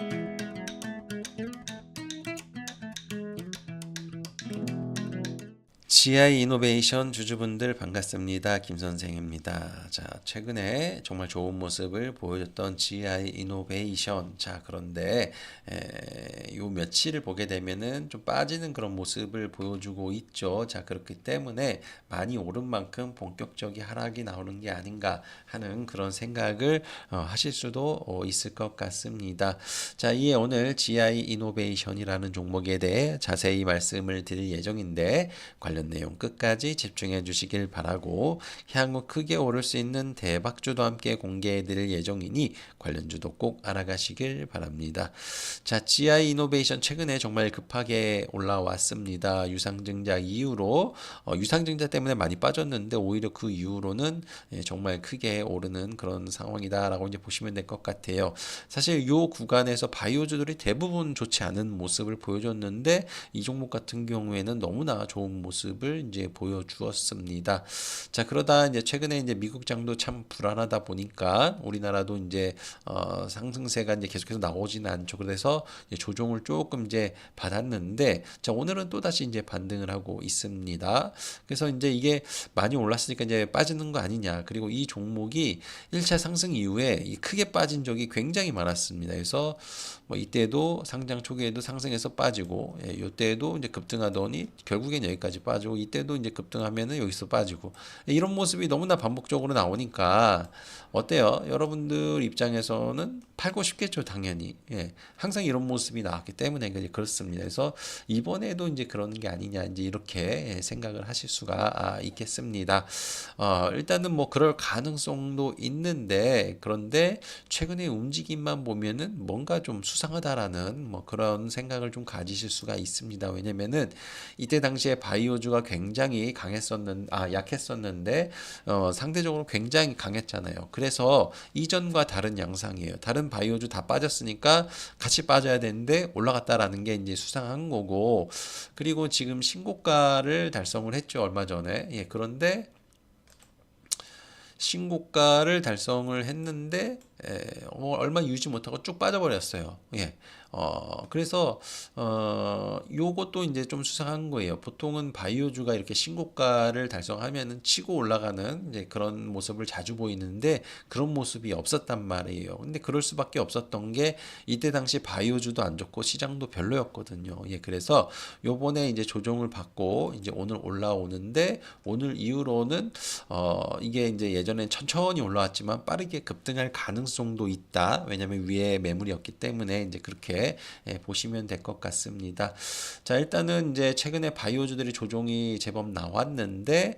you GI 이노베이션 주주분들 반갑습니다. 김 선생입니다. 자, 최근에 정말 좋은 모습을 보여줬던 GI 이노베이션. 자, 그런데 에, 요 며칠을 보게 되면은 좀 빠지는 그런 모습을 보여주고 있죠. 자, 그렇기 때문에 많이 오른 만큼 본격적인 하락이 나오는 게 아닌가 하는 그런 생각을 어, 하실 수도 어, 있을 것 같습니다. 자, 이에 오늘 GI 이노베이션이라는 종목에 대해 자세히 말씀을 드릴 예정인데 관련 내용 끝까지 집중해 주시길 바라고 향후 크게 오를 수 있는 대박주도 함께 공개해 드릴 예정이니 관련주도 꼭 알아가시길 바랍니다. 자, GI 이노베이션 최근에 정말 급하게 올라왔습니다. 유상증자 이후로 어, 유상증자 때문에 많이 빠졌는데 오히려 그 이후로는 예, 정말 크게 오르는 그런 상황이다라고 이제 보시면 될 것 같아요. 사실 요 구간에서 바이오주들이 대부분 좋지 않은 모습을 보여줬는데 이 종목 같은 경우에는 너무나 좋은 모습 을 이제 보여주었습니다. 자 그러다 이제 최근에 이제 미국 장도 참 불안하다 보니까 우리나라도 이제 어, 상승세가 이제 계속해서 나오지는 않죠. 그래서 조정을 조금 이제 받았는데 자 오늘은 또 다시 이제 반등을 하고 있습니다. 그래서 이제 이게 많이 올랐으니까 이제 빠지는 거 아니냐. 그리고 이 종목이 1차 상승 이후에 이 크게 빠진 적이 굉장히 많았습니다. 그래서 뭐 이때도 상장 초기에도 상승해서 빠지고 예, 요때도 이제 급등하더니 결국엔 여기까지 빠 지고 이때도 이제 급등하면은 여기서 빠지고 예, 이런 모습이 너무나 반복적으로 나오니까 어때요? 여러분들 입장에서는 팔고 싶겠죠, 당연히. 예. 항상 이런 모습이 나왔기 때문에 이제 그렇습니다. 그래서 이번에도 이제 그런 게 아니냐, 이제 이렇게 예, 생각을 하실 수가 아, 있겠습니다. 어, 일단은 뭐 그럴 가능성도 있는데, 그런데 최근의 움직임만 보면은 뭔가 좀 수상하다라는 뭐 그런 생각을 좀 가지실 수가 있습니다. 왜냐면은 이때 당시에 바이오주 가 굉장히 강했었는, 아, 약했었는데, 어, 상대적으로 굉장히 강했잖아요. 그래서 이전과 다른 양상이에요. 다른 바이오주 다 빠졌으니까 같이 빠져야 되는데 올라갔다라는 게 이제 수상한 거고 그리고 지금 신고가를 달성을 했죠 얼마 전에 예 그런데 신고가를 달성을 했는데 에, 어, 얼마 유지 못하고 쭉 빠져버렸어요. 예. 어, 그래서, 어, 요것도 이제 좀 수상한 거예요. 보통은 바이오주가 이렇게 신고가를 달성하면은 치고 올라가는 이제 그런 모습을 자주 보이는데 그런 모습이 없었단 말이에요. 근데 그럴 수밖에 없었던 게 이때 당시 바이오주도 안 좋고 시장도 별로였거든요. 예, 그래서 요번에 이제 조정을 받고 이제 오늘 올라오는데 오늘 이후로는 어, 이게 이제 예전엔 천천히 올라왔지만 빠르게 급등할 가능성 도 있다. 왜냐면 위에 매물이었기 때문에 이제 그렇게 예, 보시면 될 것 같습니다. 자, 일단은 이제 최근에 바이오주들이 조종이 제법 나왔는데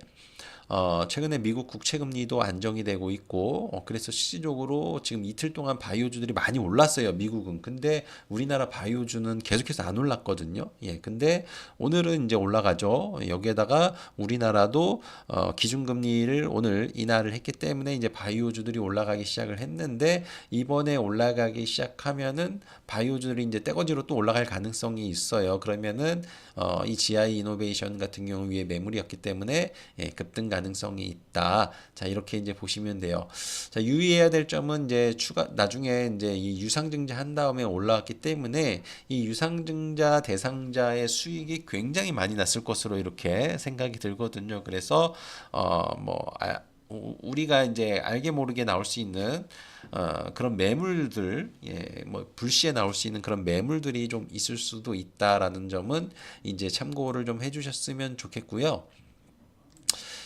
어, 최근에 미국 국채 금리도 안정이 되고 있고, 어, 그래서 실질적으로 지금 이틀 동안 바이오주들이 많이 올랐어요, 미국은. 근데 우리나라 바이오주는 계속해서 안 올랐거든요. 예, 근데 오늘은 이제 올라가죠. 여기에다가 우리나라도 어, 기준금리를 오늘 인하를 했기 때문에 이제 바이오주들이 올라가기 시작을 했는데, 이번에 올라가기 시작하면은 바이오주들이 이제 떼거지로 또 올라갈 가능성이 있어요. 그러면은 어, 이 GI 이노베이션 같은 경우 위에 매물이었기 때문에 예, 급등 가능성이 있다. 자, 이렇게 이제 보시면 돼요. 자, 유의해야 될 점은 이제 추가 나중에 이제 이 유상증자 한 다음에 올라왔기 때문에 이 유상증자 대상자의 수익이 굉장히 많이 났을 것으로 이렇게 생각이 들거든요. 그래서 어뭐 아, 우리가 이제 알게 모르게 나올 수 있는 어, 그런 매물들, 예, 뭐 불시에 나올 수 있는 그런 매물들이 좀 있을 수도 있다라는 점은 이제 참고를 좀 해주셨으면 좋겠고요.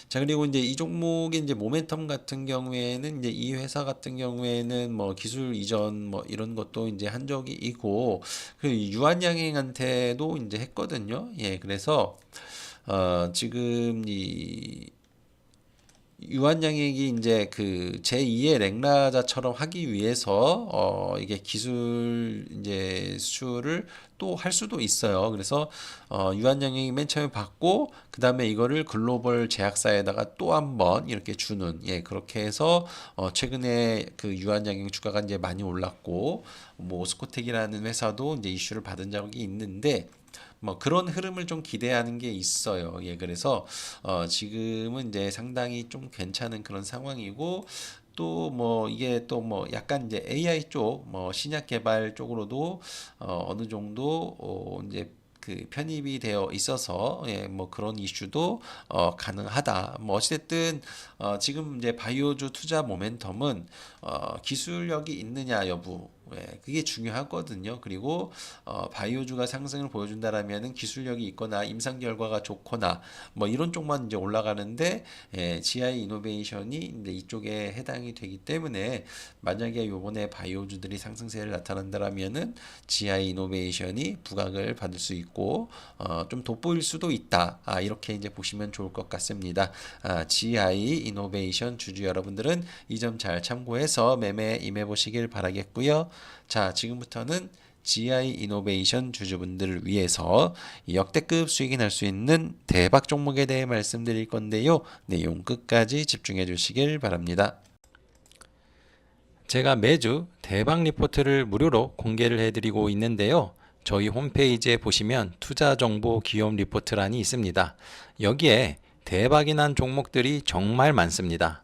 자 그리고 이제 이 종목의 이제 모멘텀 같은 경우에는 이제 이 회사 같은 경우에는 뭐 기술 이전 뭐 이런 것도 이제 한 적이 있고 그 유한양행한테도 이제 했거든요. 예, 그래서 어 지금 이 유한양액이 이제 그 제2의 랭라자처럼 하기 위해서 어 이게 기술 이제 수출을 또 할 수도 있어요. 그래서 어 유한양액이 맨 처음에 받고 그 다음에 이거를 글로벌 제약사에다가 또 한 번 이렇게 주는 예 그렇게 해서 어 최근에 그 유한양액 주가가 이제 많이 올랐고 뭐 오스코텍이라는 회사도 이제 이슈를 받은 적이 있는데 뭐 그런 흐름을 좀 기대하는 게 있어요. 예, 그래서 어 지금은 이제 상당히 좀 괜찮은 그런 상황이고 또뭐 이게 또 뭐 약간 이제 AI 쪽 뭐 신약 개발 쪽으로도 어 어느 정도 어 이제 그 편입이 되어 있어서 예, 뭐 그런 이슈도 어, 가능하다. 뭐 어찌됐든 어, 지금 이제 바이오주 투자 모멘텀은 어, 기술력이 있느냐 여부 예, 그게 중요하거든요. 그리고 어, 바이오주가 상승을 보여준다라면은 기술력이 있거나 임상 결과가 좋거나 뭐 이런 쪽만 이제 올라가는데 예, GI 이노베이션이 이제 이쪽에 해당이 되기 때문에 만약에 요번에 바이오주들이 상승세를 나타난다라면은 GI 이노베이션이 부각을 받을 수 있고 어, 좀 돋보일 수도 있다. 아, 이렇게 이제 보시면 좋을 것 같습니다. 아, GI 이노베이션 주주 여러분들은 이 점 잘 참고해서 매매 임해 보시길 바라겠고요. 자, 지금부터는 GI 이노베이션 주주분들을 위해서 역대급 수익이 날 수 있는 대박 종목에 대해 말씀드릴 건데요. 내용 끝까지 집중해 주시길 바랍니다. 제가 매주 대박 리포트를 무료로 공개를 해드리고 있는데요. 저희 홈페이지에 보시면 투자 정보 기업 리포트란이 있습니다. 여기에 대박이 난 종목들이 정말 많습니다.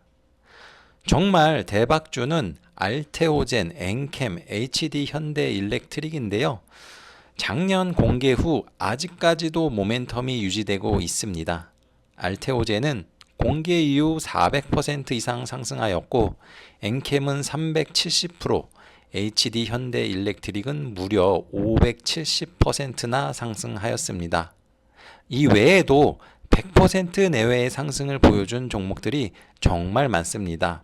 정말 대박주는 알테오젠, 엔캠, HD 현대 일렉트릭인데요. 작년 공개 후 아직까지도 모멘텀이 유지되고 있습니다. 알테오젠은 공개 이후 400% 이상 상승하였고 엔캠은 370%, HD 현대 일렉트릭은 무려 570%나 상승하였습니다. 이 외에도 100% 내외의 상승을 보여준 종목들이 정말 많습니다.